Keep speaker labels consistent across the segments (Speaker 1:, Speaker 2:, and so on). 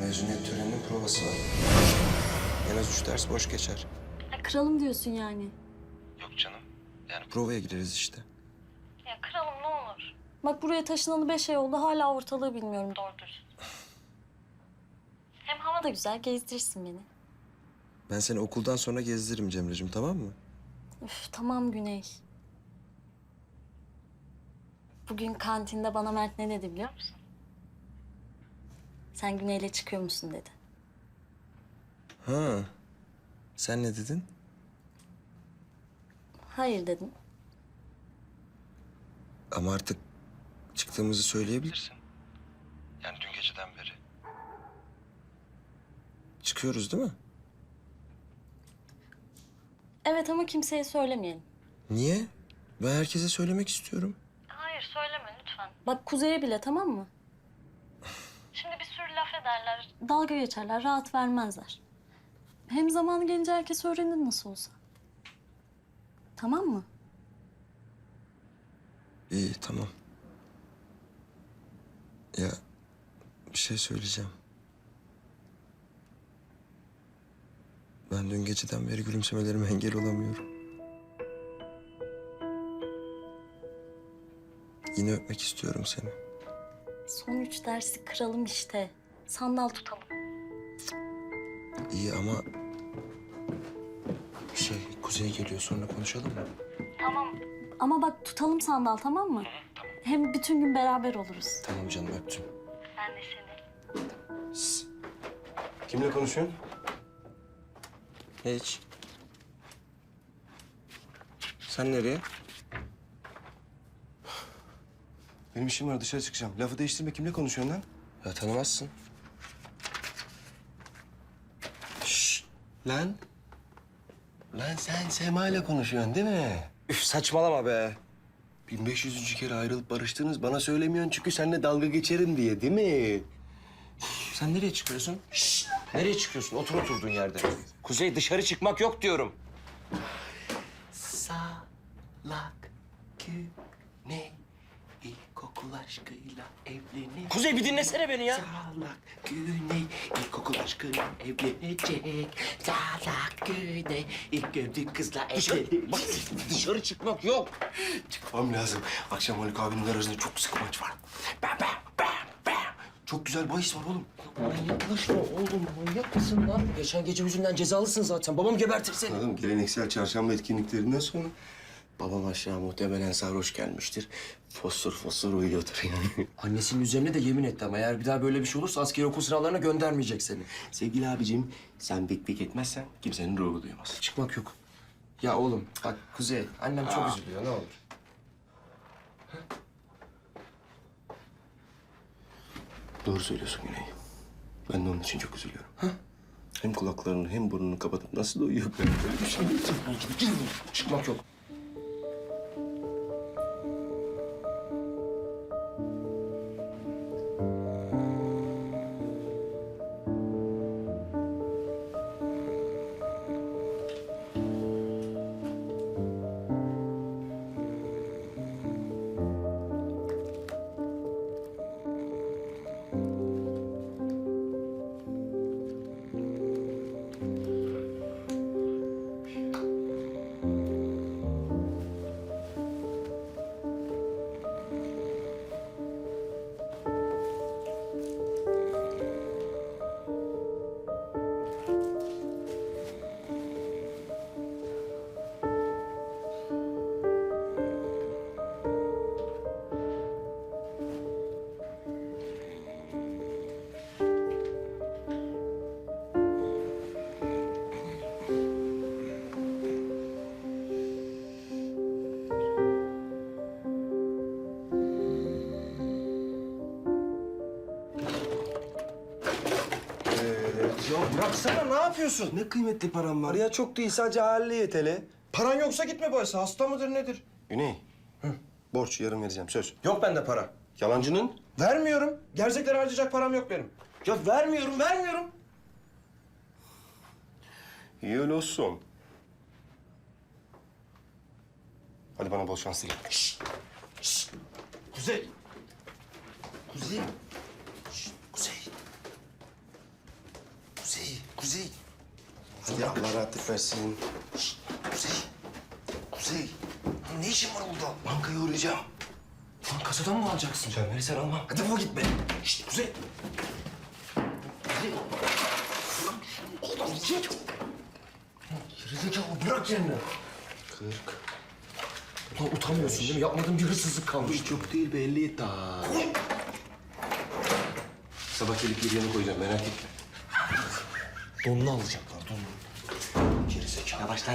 Speaker 1: Mezuniyet töreninin provası var. En az üç ders boş geçer.
Speaker 2: Ya kralım diyorsun yani.
Speaker 1: Yok canım. Yani provaya gireriz işte.
Speaker 2: Ya kralım ne olur. Bak buraya taşınalı beş ay oldu hala ortalığı bilmiyorum doğru dürüst. Hem hava da güzel gezdirirsin beni.
Speaker 1: Ben seni okuldan sonra gezdiririm Cemre'cim tamam mı?
Speaker 2: Üf tamam Güney. Bugün kantinde bana Mert ne dedi biliyor musun? Sen Güney'le çıkıyor musun dedi.
Speaker 1: Ha. Sen ne dedin?
Speaker 2: Hayır dedim.
Speaker 1: Ama artık çıktığımızı söyleyebilirsin. Yani dün geceden beri. Çıkıyoruz değil mi?
Speaker 2: Evet ama kimseye söylemeyelim.
Speaker 1: Niye? Ben herkese söylemek istiyorum.
Speaker 2: Hayır söyleme lütfen. Bak Kuzey'e bile tamam mı? Ederler. Dalga geçerler, rahat vermezler. Hem zamanı gelince herkes öğrenir nasıl olsa. Tamam mı?
Speaker 1: İyi tamam. Ya bir şey söyleyeceğim. Ben dün geceden beri gülümsemelerime engel olamıyorum. Yine öpmek istiyorum seni.
Speaker 2: Son üç dersi kıralım işte. Sandal tutalım.
Speaker 1: İyi ama... Şey, Kuzey geliyor sonra konuşalım mı?
Speaker 2: Tamam. Ama bak tutalım sandal tamam mı? Hem bütün gün beraber oluruz.
Speaker 1: Tamam canım öptüm.
Speaker 2: Ben de seni.
Speaker 1: Kimle konuşuyorsun? Hiç. Sen nereye?
Speaker 3: Benim işim var dışarı çıkacağım. Lafı değiştirme kimle konuşuyorsun lan?
Speaker 1: Ya tanımazsın.
Speaker 3: Şşş lan. Lan sen Sema ile konuşuyorsun değil mi?
Speaker 1: Üf saçmalama be.
Speaker 3: 1500. kere ayrılıp barıştınız bana söylemiyorsun çünkü seninle dalga geçerim diye değil mi?
Speaker 1: Sen nereye çıkıyorsun? Şşş! Nereye çıkıyorsun? Otur oturduğun yerde. Kuzey dışarı çıkmak yok diyorum.
Speaker 3: Salak güney ilkokul aşkıyla evlenir.
Speaker 1: Kuzey bir dinlesene beni ya.
Speaker 3: Salak güney ilkokul aşkıyla evlenecek. Salak güney ilk gördüğü kızla
Speaker 1: Dışarı,
Speaker 3: evlenecek.
Speaker 1: bak, dışarı çıkmak yok.
Speaker 3: Çıkmam lazım. Akşam Haluk abinin garajında çok sıkı maç var. Bam bam bam bam. Çok güzel bahis var oğlum.
Speaker 1: Manyaklaşma oğlum manyak mısın lan? Geçen gece yüzünden cezalısın zaten. Babam gebertir seni.
Speaker 3: Anladım. Geleneksel çarşamba etkinliklerinden sonra babam aşağı muhtemelen sarhoş gelmiştir. Fosur fosur uyuyordur yani.
Speaker 1: Annesinin üzerine de yemin etti ama eğer bir daha böyle bir şey olursa askeri okul sınavlarına göndermeyecek seni.
Speaker 3: Sevgili abicim sen bik bik etmezsen kimsenin ruhu duymaz.
Speaker 1: Çıkmak yok. Ya oğlum bak Kuzey annem çok üzülüyor ne olur.
Speaker 3: Doğru söylüyorsun Güney. Ben de onun için çok üzülüyorum. Hem kulaklarını hem burnunu kapatıp nasıl da uyuyor ben böyle bir şey
Speaker 1: Çıkmak yok.
Speaker 4: Bıraksana ne yapıyorsun?
Speaker 3: Ne kıymetli param var ya.
Speaker 4: Çok değil sadece halli yeteli. Paran yoksa gitme bahse hasta mıdır nedir?
Speaker 3: Güney. Borç yarın vereceğim söz.
Speaker 4: Yok bende para.
Speaker 3: Yalancının
Speaker 4: Vermiyorum. Gerzekleri harcayacak param yok benim. Ya vermiyorum vermiyorum.
Speaker 3: olsun. Hadi bana bol şans dileyin.
Speaker 4: Kuzey. Kuzey. Şşt, Kuzey.
Speaker 3: Hadi Allah rahatlık versin.
Speaker 1: Kuzey. Kuzey. Ne işin var burada?
Speaker 3: Bankaya uğrayacağım.
Speaker 1: Lan kasadan mı alacaksın?
Speaker 3: Sen verirsen almam.
Speaker 1: Hadi defol git be. Şişt Kuzey. Kuzey. Oğlum git. Gerizekalı bırak yerini.
Speaker 3: Kırk.
Speaker 1: Lan utanmıyorsun değil mi? Yapmadığın bir hırsızlık kalmış.
Speaker 3: Çok değil be 50 ta. Sabah gelip yerine koyacağım merak etme.
Speaker 1: Donunu alacaklar. Yavaş lan.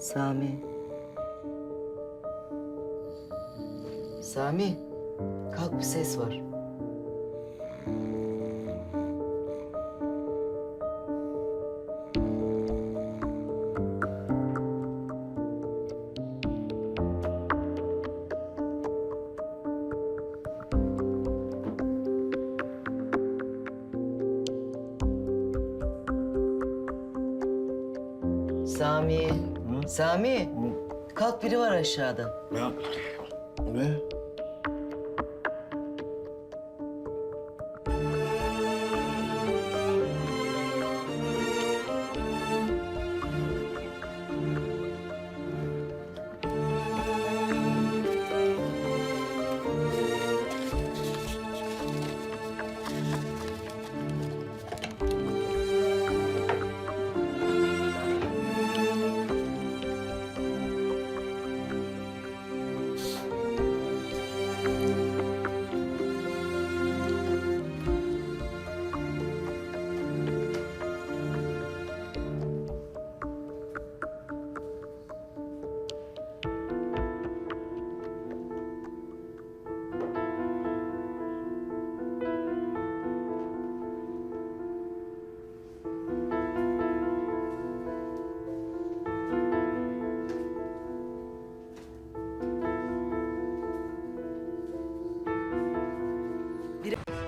Speaker 5: Sami. Sami. Kalk bir ses var. Sami. Sami. Kalk biri var aşağıda.
Speaker 3: Ya. Ne?